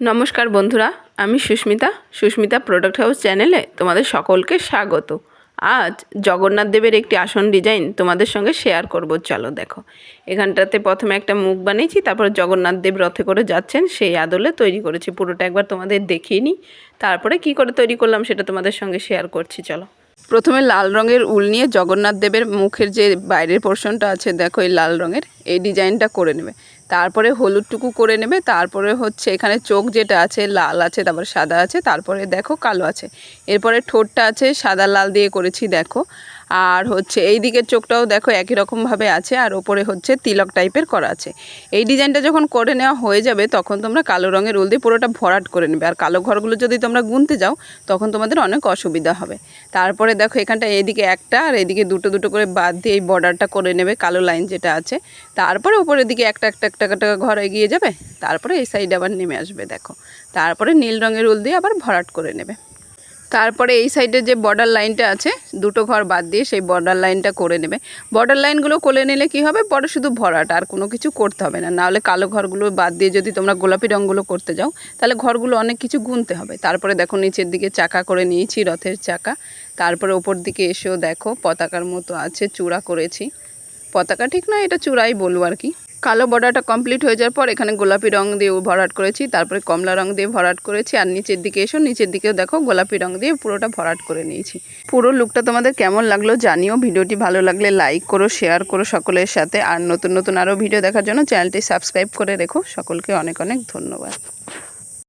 নমস্কার বন্ধুরা, আমি সুস্মিতা সুস্মিতা প্রোডাক্ট হাউস চ্যানেলে তোমাদের সকলকে স্বাগত। আজ জগন্নাথ দেবের একটি আসন ডিজাইন তোমাদের সঙ্গে শেয়ার করব, চলো দেখো। এখানটাতে প্রথমে একটা মুখ বানিয়েছি, তারপর জগন্নাথ দেব রথে করে যাচ্ছেন, সেই আদলে তৈরি করেছি, পুরোটা একবার তোমাদের দেখিয়ে নিই। তারপরে কি করে তৈরি করলাম সেটা তোমাদের সঙ্গে শেয়ার করছি, চলো। প্রথমে লাল রঙের উল নিয়ে জগন্নাথ দেবের মুখের যে বাইরের পোর্শনটা আছে, দেখো এই লাল রঙের। এই ডিজাইনটা করে নেবে। তারপরে হলুদটুকু করে নেবে, তারপরে হচ্ছে এখানে চোখ যেটা আছে লাল আছে, তারপর সাদা আছে, তারপরে দেখো কালো আছে। এরপরে ঠোঁটটা আছে, সাদা লাল দিয়ে করেছি দেখো। আর হচ্ছে এই দিকের চোখটাও দেখো একই রকমভাবে আছে, আর ওপরে হচ্ছে তিলক টাইপের করা আছে। এই ডিজাইনটা যখন করে নেওয়া হয়ে যাবে, তখন তোমরা কালো রঙের উল দিয়ে পুরোটা ভরাট করে নেবে। আর কালো ঘরগুলো যদি তোমরা গুনতে যাও, তখন তোমাদের অনেক অসুবিধা হবে। তারপরে দেখো এখানটা এদিকে একটা, আর এদিকে দুটো দুটো করে বাদ দিয়ে এই বর্ডারটা করে নেবে, কালো লাইন যেটা আছে। তারপরে উপরের দিকে একটা একটা একটা একটা ঘর এগিয়ে যাবে। তারপরে এই সাইডে আবার নেমে আসবে, দেখো। তারপরে নীল রঙের উল দিয়ে আবার ভরাট করে নেবে। তারপরে এই সাইডে যে বর্ডার লাইনটা আছে, দুটো ঘর বাদ দিয়ে সেই বর্ডার লাইনটা করে নেবে। বর্ডার লাইনগুলো করে নিলে কি হবে? পরে শুধু ভরাট, আর কোনো কিছু করতে হবে না। নাহলে কালো ঘরগুলো বাদ দিয়ে যদি তোমরা গোলাপি রঙগুলো করতে যাও, তাহলে ঘরগুলো অনেক কিছু গুনতে হবে। তারপরে দেখো নিচের দিকে চাকা করে নিয়েছি, রথের চাকা। তারপরে ওপর দিকে এসেও দেখো, পতাকার মতো আছে, চূড়া করেছি। পতাকা, ঠিক নয় এটা চূড়াই বলব আর কি। কালো বর্ডারটা কমপ্লিট হয়ে যাওয়ার পর এখানে গোলাপি রং দিয়ে ভরাট করেছি, তারপরে কমলা রং দিয়ে ভরাট করেছি, আর নিচের দিকে এসো, নিচের দিকেও দেখো গোলাপি রং দিয়ে পুরোটা ভরাট করে নিয়েছি। পুরো লুকটা তোমাদের কেমন লাগল জানিও, ভিডিওটি ভালো লাগলে লাইক করো শেয়ার করো সকলের সাথে, আর নতুন নতুন আরও ভিডিও দেখার জন্য চ্যানেলটি সাবস্ক্রাইব করে রেখো। সকলকে অনেক অনেক ধন্যবাদ।